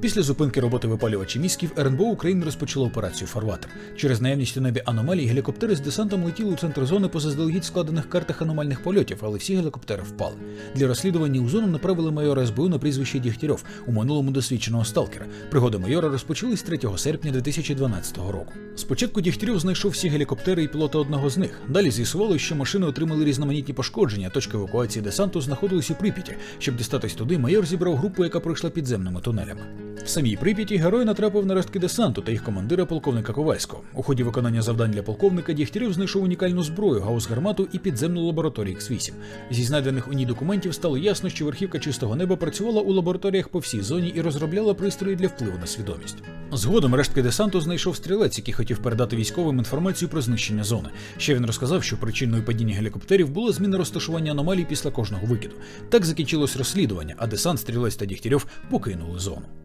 Після зупинки роботи випалювачів місків РНБО України розпочало операцію Фарватер. Через наявність у небі аномалій гелікоптери з десантом летіли у центр зони по заздалегідь складених картах аномальних польотів, але всі гелікоптери впали. Для розслідування у зону направили майора СБУ на прізвище Дігтярьов, у минулому досвідченого сталкера. Пригоди майора розпочались 3 серпня 2012 року. Спочатку Дігтярьов знайшов всі гелікоптери і пілота одного з них. Далі з'ясували, що машини отримали різноманітні пошкодження. Точки евакуації десанту знаходились у Прип'яті. Щоб дістатись туди, майор зібрав групу, яка пройшла підземними тунелями. В самій Прип'яті герой натрапив на рештки десанту та їх командира полковника Ковальського. У ході виконання завдань для полковника Дігтярьов знайшов унікальну зброю, гаус-гармату і підземну лабораторію X8. Зі знайдених у ній документів стало ясно, що верхівка чистого неба працювала у лабораторіях по всій зоні і розробляла пристрої для впливу на свідомість. Згодом рештки десанту знайшов стрілець, який хотів передати військовим інформацію про знищення зони. Ще він розказав, що причиною падіння гелікоптерів було зміна розташування аномалій після кожного викиду. Так закінчилось розслідування, а десант, стрілець та Дігтярьов покинули зону.